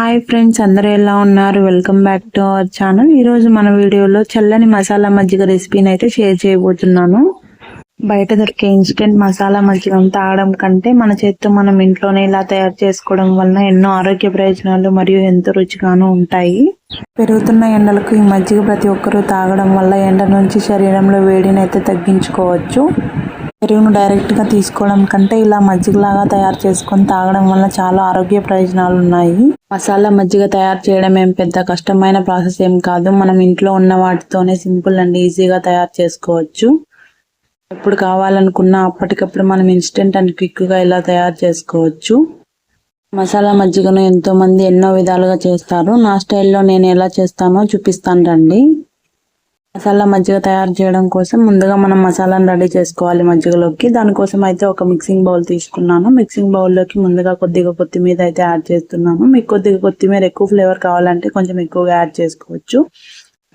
Hi friends అందరూ ఎలా ఉన్నారు? Welcome back to our channel ఈరోజు మన వీడియోలో చల్లని మసాలా మజ్జిగ రెసిపీని అయితే షేర్ చేయబోతున్నాను. బయట దొరికే ఇన్స్టెంట్ మసాలా మజ్జిగ తాగడం కంటే మన చేతితో మనం ఇంట్లోనే ఇలా తయారు చేసుకోవడం వలన ఎన్నో ఆరోగ్య ప్రయోజనాలు మరియు ఎంతో రుచిగాను ఉంటాయి. పెరుగుతున్న ఎండలకు ఈ మజ్జిగ ప్రతి ఒక్కరూ తాగడం వల్ల ఎండ నుంచి శరీరంలో వేడిని అయితే తగ్గించుకోవచ్చు. పెరుగును డైరెక్ట్గా తీసుకోవడం కంటే ఇలా మజ్జిగలాగా తయారు చేసుకొని తాగడం వల్ల చాలా ఆరోగ్య ప్రయోజనాలు ఉన్నాయి మసాలా మజ్జిగ తయారు చేయడం ఏం పెద్ద కష్టమైన ప్రాసెస్ ఏం కాదు. మనం ఇంట్లో ఉన్న వాటితోనే సింపుల్ అండ్ ఈజీగా తయారు చేసుకోవచ్చు. ఎప్పుడు కావాలనుకున్నా అప్పటికప్పుడు మనం ఇన్స్టెంట్ అండ్ క్విక్గా ఇలా తయారు చేసుకోవచ్చు. మసాలా మజ్జిగను ఎంతో మంది ఎన్నో విధాలుగా చేస్తారు. నా స్టైల్లో నేను ఎలా చేస్తానో చూపిస్తాను రండి. మసాలా మజ్జిగ తయారు చేయడం కోసం ముందుగా మనం మసాలాను రెడీ చేసుకోవాలి మజ్జిగలోకి. దానికోసం అయితే ఒక మిక్సింగ్ బౌల్ తీసుకున్నాను. మిక్సింగ్ బౌల్లోకి ముందుగా కొద్దిగా కొత్తిమీర అయితే యాడ్ చేస్తున్నాను. మీకు కొద్దిగా కొత్తిమీర ఎక్కువ ఫ్లేవర్ కావాలంటే కొంచెం ఎక్కువగా యాడ్ చేసుకోవచ్చు.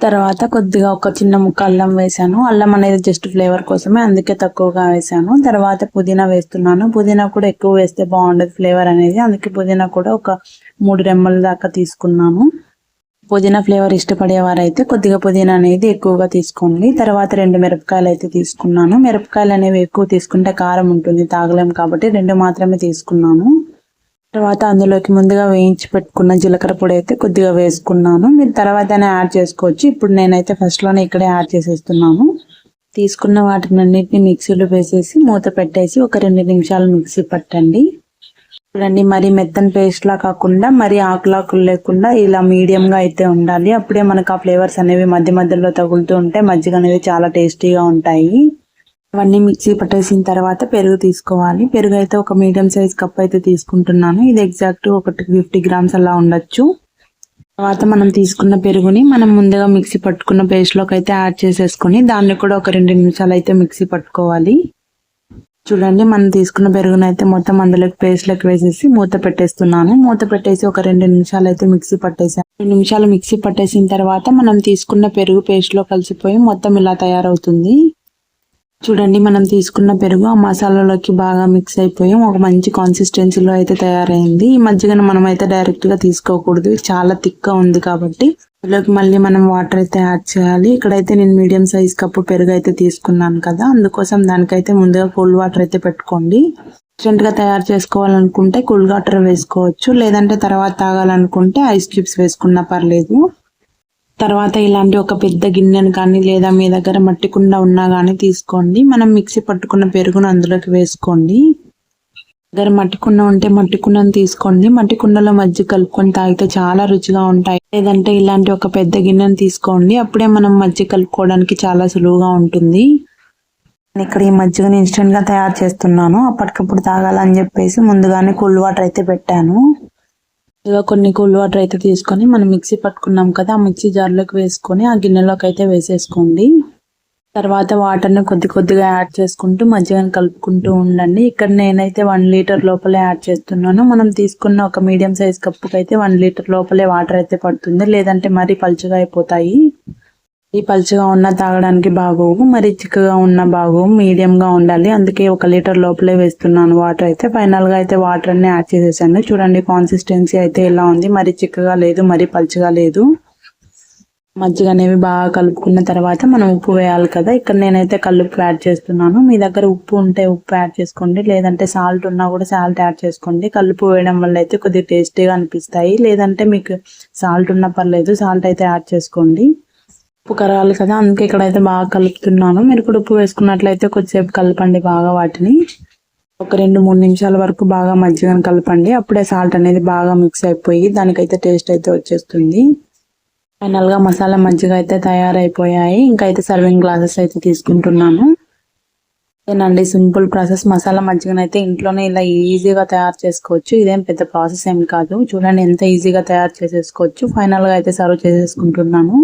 తర్వాత కొద్దిగా ఒక చిన్న ముక్క అల్లం వేసాను. అల్లం అనేది జస్ట్ ఫ్లేవర్ కోసమే అందుకే తక్కువగా వేసాను. తర్వాత పుదీనా వేస్తున్నాను. పుదీనా కూడా ఎక్కువ వేస్తే బాగుండదు ఫ్లేవర్ అనేది. అందుకే పుదీనా కూడా ఒక మూడు రెమ్మల దాకా తీసుకున్నాను. పుదీనా ఫ్లేవర్ ఇష్టపడేవారైతే కొద్దిగా పుదీనా అనేది ఎక్కువగా తీసుకోండి. తర్వాత రెండు మిరపకాయలు అయితే తీసుకున్నాను. మిరపకాయలు అనేవి ఎక్కువ తీసుకుంటే కారం ఉంటుంది తాగలేం కాబట్టి రెండు మాత్రమే తీసుకున్నాను. తర్వాత అందులోకి ముందుగా వేయించి పెట్టుకున్న జీలకర్ర పొడి అయితే కొద్దిగా వేసుకున్నాను. మీరు తర్వాతనే యాడ్ చేసుకోవచ్చు. ఇప్పుడు నేనైతే ఫస్ట్లోనే ఇక్కడే యాడ్ చేసేస్తున్నాను. తీసుకున్న వాటినన్నింటినీ మిక్సీలో వేసేసి మూత పెట్టేసి ఒక రెండు నిమిషాలు మిక్సీ పట్టండి. చూడండి మరి మెత్తని పేస్ట్ లా కాకుండా మరి ఆకులాకులు లేకుండా ఇలా మీడియం గా అయితే ఉండాలి. అప్పుడే మనకు ఆ ఫ్లేవర్స్ అనేవి మధ్య మధ్యలో తగులుతూ ఉంటే మజ్జిగ అనేవి చాలా టేస్టీగా ఉంటాయి. అవన్నీ మిక్సీ పట్టేసిన తర్వాత పెరుగు తీసుకోవాలి. పెరుగు అయితే ఒక మీడియం సైజ్ కప్ అయితే తీసుకుంటున్నాను. ఇది ఎగ్జాక్ట్ ఒకటి ఫిఫ్టీ గ్రామ్స్ అలా ఉండొచ్చు. తర్వాత మనం తీసుకున్న పెరుగుని మనం ముందుగా మిక్సీ పట్టుకున్న పేస్ట్లోకి అయితే యాడ్ చేసేసుకొని దాన్ని కూడా ఒక రెండు నిమిషాలు అయితే మిక్సీ పట్టుకోవాలి. చూడండి మనం తీసుకున్న పెరుగునైతే మొత్తం అందులోకి పేస్ట్లోకి వేసేసి మూత పెట్టేస్తున్నాను. మూత పెట్టేసి ఒక రెండు నిమిషాలు అయితే మిక్సీ పట్టేసాను రెండు నిమిషాలు మిక్సీ పట్టేసిన తర్వాత మనం తీసుకున్న పెరుగు పేస్ట్లో కలిసిపోయి మొత్తం ఇలా తయారవుతుంది. చూడండి మనం తీసుకున్న పెరుగు ఆ మసాలాలోకి బాగా మిక్స్ అయిపోయి. ఒక మంచి కాన్సిస్టెన్సీలో అయితే తయారైంది. ఈ మజ్జిగను మనం అయితే డైరెక్ట్గా తీసుకోకూడదు. చాలా థిక్గా ఉంది కాబట్టి. ఇందులోకి మళ్ళీ మనం వాటర్ అయితే యాడ్ చేయాలి. ఇక్కడైతే నేను మీడియం సైజ్ కప్పు పెరుగు అయితే తీసుకున్నాను కదా. అందుకోసం దానికైతే ముందుగా కూల్ వాటర్ అయితే పెట్టుకోండి. ఇన్స్టెంట్గా తయారు చేసుకోవాలనుకుంటే కూల్ వాటర్ వేసుకోవచ్చు. లేదంటే తర్వాత తాగాలనుకుంటే ఐస్ క్యూబ్స్ వేసుకున్నా పర్లేదు. తర్వాత ఇలాంటి ఒక పెద్ద గిన్నెను కానీ లేదా మీ దగ్గర మట్టి కుండ ఉన్నా కానీ తీసుకోండి. మనం మిక్సీ పట్టుకున్న పెరుగును అందులోకి వేసుకోండి. దగ్గర మట్టి కుండ ఉంటే మట్టి కుండను తీసుకోండి. మట్టి కుండలో మజ్జిగ కలుపుకొని తాగితే చాలా రుచిగా ఉంటాయి. లేదంటే ఇలాంటి ఒక పెద్ద గిన్నెను తీసుకోండి. అప్పుడే మనం మజ్జిగ కలుపుకోవడానికి చాలా సులువుగా ఉంటుంది. ఇక్కడ ఈ మజ్జిగని ఇన్స్టెంట్గా తయారు చేస్తున్నాను. అప్పటికప్పుడు తాగాలని చెప్పేసి ముందుగానే కూల్ వాటర్ అయితే పెట్టాను. ఇక కొన్ని కూల్ వాటర్ అయితే తీసుకొని మనం మిక్సీ పట్టుకున్నాం కదా ఆ మిక్సీ జార్లోకి వేసుకొని ఆ గిన్నెలోకి అయితే వేసేసుకోండి. తర్వాత వాటర్ని కొద్ది కొద్దిగా యాడ్ చేసుకుంటూ మజ్జిగని కలుపుకుంటూ ఉండండి. ఇక్కడ నేనైతే వన్ లీటర్ లోపలే యాడ్ చేస్తున్నాను. మనం తీసుకున్న ఒక మీడియం సైజ్ కప్పుకి అయితే వన్ లీటర్ లోపలే వాటర్ అయితే పడుతుంది. లేదంటే మరీ పలుచగా అయిపోతాయి. ఈ పలుచగా ఉన్న తాగడానికి బాగోవు మరి చిక్కగా ఉన్న బాగోవు మీడియంగా ఉండాలి. అందుకే ఒక లీటర్ లోపలే వేస్తున్నాను వాటర్ అయితే. ఫైనల్గా అయితే వాటర్ అన్ని యాడ్ చేసేసాను. చూడండి కాన్సిస్టెన్సీ అయితే ఎలా ఉంది. మరి చిక్కగా లేదు మరి పలుచగా లేదు. మజ్జిగ అనేవి బాగా కలుపుకున్న తర్వాత మనం ఉప్పు వేయాలి కదా. ఇక్కడ నేనైతే కల్లుప్పు యాడ్ చేస్తున్నాను. మీ దగ్గర ఉప్పు ఉంటే ఉప్పు యాడ్ చేసుకోండి. లేదంటే సాల్ట్ ఉన్నా కూడా సాల్ట్ యాడ్ చేసుకోండి. కలుపు వేయడం వల్ల అయితే కొద్దిగా టేస్టీగా అనిపిస్తాయి. లేదంటే మీకు సాల్ట్ ఉన్నా పర్లేదు సాల్ట్ అయితే యాడ్ చేసుకోండి. ఉప్పు కరాలి కదా అందుకే ఇక్కడైతే బాగా కలుపుతున్నాను. మీరు కూడా ఉప్పు వేసుకున్నట్లయితే కొద్దిసేపు కలపండి బాగా వాటిని. ఒక రెండు మూడు నిమిషాల వరకు బాగా మజ్జిగను కలపండి. అప్పుడే సాల్ట్ అనేది బాగా మిక్స్ అయిపోయి దానికైతే టేస్ట్ అయితే వచ్చేస్తుంది. ఫైనల్గా మసాలా మజ్జిగ అయితే తయారైపోయాయి. ఇంకైతే అయితే సర్వింగ్ గ్లాసెస్ అయితే తీసుకుంటున్నాను. ఏనండి సింపుల్ ప్రాసెస్. మసాలా మజ్జిగను అయితే ఇంట్లోనే ఇలా ఈజీగా తయారు చేసుకోవచ్చు. ఇదేం పెద్ద ప్రాసెస్ ఏం కాదు. చూడండి ఎంత ఈజీగా తయారు చేసేసుకోవచ్చు. ఫైనల్గా అయితే సర్వ్ చేసేసుకుంటున్నాను.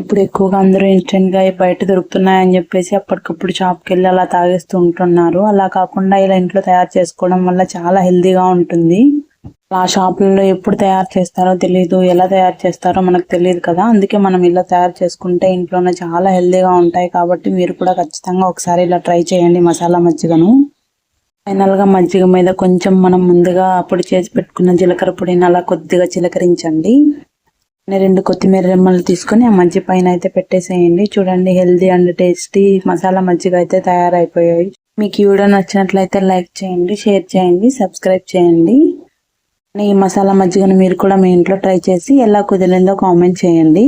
ఇప్పుడు ఎక్కువగా అందరూ ఇన్స్టెంట్గా బయట దొరుకుతున్నాయని చెప్పేసి అప్పటికప్పుడు షాప్కి వెళ్ళి అలా తాగేస్తూ ఉంటున్నారు. అలా కాకుండా ఇలా ఇంట్లో తయారు చేసుకోవడం వల్ల చాలా హెల్దీగా ఉంటుంది. ఆ షాపుల్లో ఎప్పుడు తయారు చేస్తారో తెలియదు ఎలా తయారు చేస్తారో మనకు తెలియదు కదా. అందుకే మనం ఇలా తయారు చేసుకుంటే ఇంట్లోనే చాలా హెల్దీగా ఉంటాయి కాబట్టి మీరు కూడా ఖచ్చితంగా ఒకసారి ఇలా ట్రై చేయండి మసాలా మజ్జిగను. ఫైనల్గా మజ్జిగ మీద కొంచెం మనం ముందుగా అప్పుడు చేసి పెట్టుకున్న జీలకర్ర పొడిని అలా కొద్దిగా చిలకరించండి. రెండు కొత్తిమీర రెమ్మలు తీసుకొని ఆ మజ్జి పైన అయితే పెట్టేసేయండి. చూడండి హెల్దీ అండ్ టేస్టీ మసాలా మజ్జిగ అయితే తయారైపోయాయి. మీకు ఈ వీడియో నచ్చినట్లయితే లైక్ చేయండి షేర్ చేయండి సబ్స్క్రైబ్ చేయండి. ఈ మసాలా మజ్జిగను మీరు కూడా మీ ఇంట్లో ట్రై చేసి ఎలా కుదిరిందో కామెంట్ చేయండి.